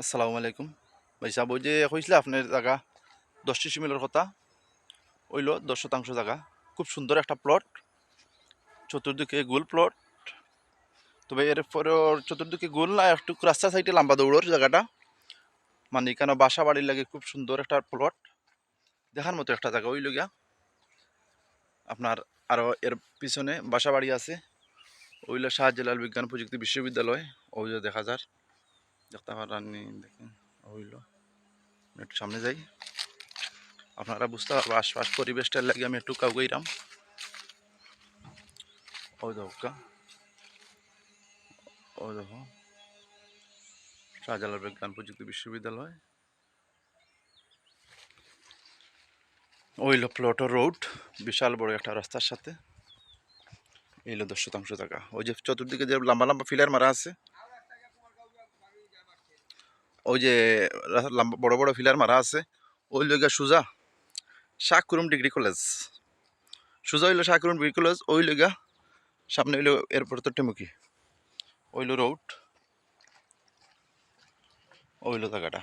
আসসালামু আলাইকুম। ভাই সাহেব ওই যে কইছিল আপনার জায়গা দশটি সিমিলের কথা। ওইল দশ শতাংশ জায়গা। খুব সুন্দর একটা প্লট চতুর্দিকে গোল প্লট তবে এর পরে ওর চতুর্দিকে গোল না, একটু রাস্তা সাইডে লম্বা দৌড়োর জায়গাটা। মানে এখানে বাসা বাড়ির লাগে খুব সুন্দর একটা প্লট দেখার মতো একটা জায়গা ওই লগিয়া আপনার আরও এর পিছনে বাসা বাড়ি আছে। ওইলো শাহজালাল বিজ্ঞান প্রযুক্তি বিশ্ববিদ্যালয়। ওই দেখা যার। দেখতে পারেন দেখেন হইল। একটু সামনে যাই। আপনারা বুঝতে পারব, আশপাশ পরিবেশটার লাগে আমি একটু কাউ গইরাম ওই দেখো ওই দেখো। শাহজালাল বিজ্ঞান প্রযুক্তি বিশ্ববিদ্যালয়। ওইলো প্লটো রোড, বিশাল বড় একটা রাস্তার সাথে। এইলো দশ শতাংশ টাকা। ওই যে চতুর্দিকে যে লম্বা লম্বা ফিলার মারা আছে ওই যে বড় বড় ফিলার মারা আছে, ওই লগা সুজা শাহকুরুম ডিগ্রি কলেজ। সুজা হইল শাহকুরুম ডিগ্রি কলেজ, ওই লগা সামনে হইল এরপর তো টেমুকি ওইলো রোড ওইলো জায়গাটা।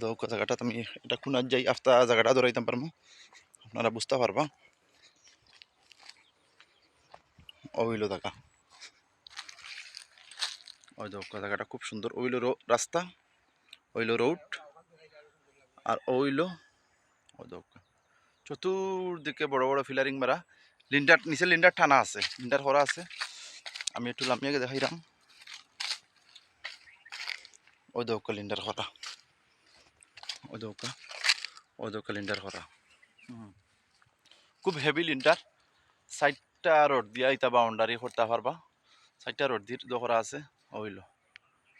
দৌকা জায়গাটা তুমি এটা খুনার যাই আফতা জায়গাটা ধরাইতাম পারব আপনারা বুঝতে পারবা। ওইলো জায়গা। ওই দৌকা জায়গাটা খুব সুন্দর, ওইলো রাস্তা, ওইলো রোড আর ওইলো, ওই দৌকা চতুর্দিকে বড় বড় ফিলারিং মারা। লিন্ডার, নিচে লিন্ডার টানা আছে, লিন্ডার হরা আছে। আমি একটু লামিয়াকে দেখাইলাম ওই দৌকা লিন্ডার হরা। ওই দৌকা ওই দৌকা লিন্ডার হরা। খুব হেভি লিন্ডার। সাইডটা রোড দিয়া ইতা বাউন্ডারি করতে পারবা। সাইডটা রোড দিয়ে দোকরা আছে। ওইলো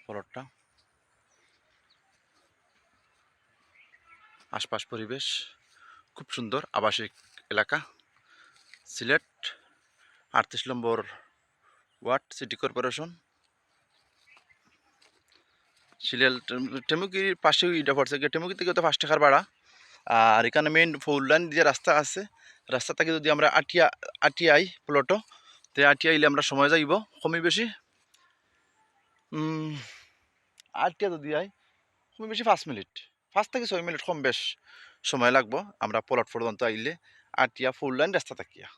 পরটটা আশপাশ পরিবেশ, খুব সুন্দর, আবাসিক এলাকা। সিলেট, আটত্রিশ নম্বর ওয়ার্ড, সিটি কর্পোরেশন। সিলেট টেমুকির পাশেও ইটা পড়ছে টেমুকি থেকে তো পাঁচ টাকার ভাড়া। আর এখানে মেইন ফোর লাইন যে রাস্তা আছে রাস্তা থেকে যদি আমরা আটিয়া, আটিয়াই প্লটো তে আটিয়া আমরা সময় যাইব, কমই বেশি। আটিয়া যদি আই কমই বেশি পাঁচ মিনিট। পাঁচ থেকে ছয় মিনিট কম বেশ সময় লাগবো। আমরা প্লট পর্যন্ত আইলে আটিয়া ফুল লাইন রাস্তা থাকিয়া।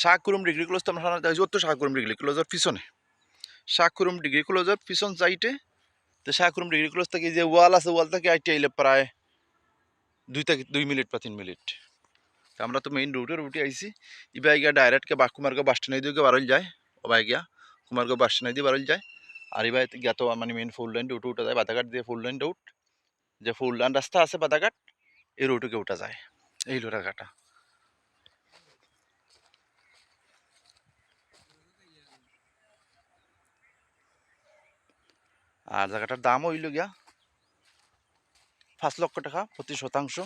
শাহকুরুম ডিগ্রি কলেজ তো আমরা সাধারণত যত শাহকুরুম ডিগ্রি কলেজের পিছনে। শাহকুরুম ডিগ্রি কলেজের পিছন সাইটে তো শাহকুরুম ডিগ্রি কলেজ থেকে যে ওয়াল আছে ওয়াল থেকে আইটি আইলে প্রায় দুই থেকে দুই মিনিট বা তিন মিনিট। তো আমরা তো মেইন রুটে রুটে আইছি। ইবা গিয়া ডাইরেক্টকে বা কুমারগাঁও বাস স্ট্যান্ড দিয়ে বারল যায়। ওবাই গিয়া কুমারগাঁও বাস স্ট্যান্ড দিয়ে বারল যায়। আর ইবা গিয়া তো মানে মেইন ফুল লাইন রুটে উঠা যায়। বাদাঘাট দিয়ে ফুল লাইন রুট যে ফুল লাইন রাস্তা আছে বাদাঘাট এই রুটকে উঠা যায়। এই লোরাঘাটা আর জায়গাটার দাম হইল গিয়া পাঁচ লক্ষ টাকা প্রতি শতাংশ।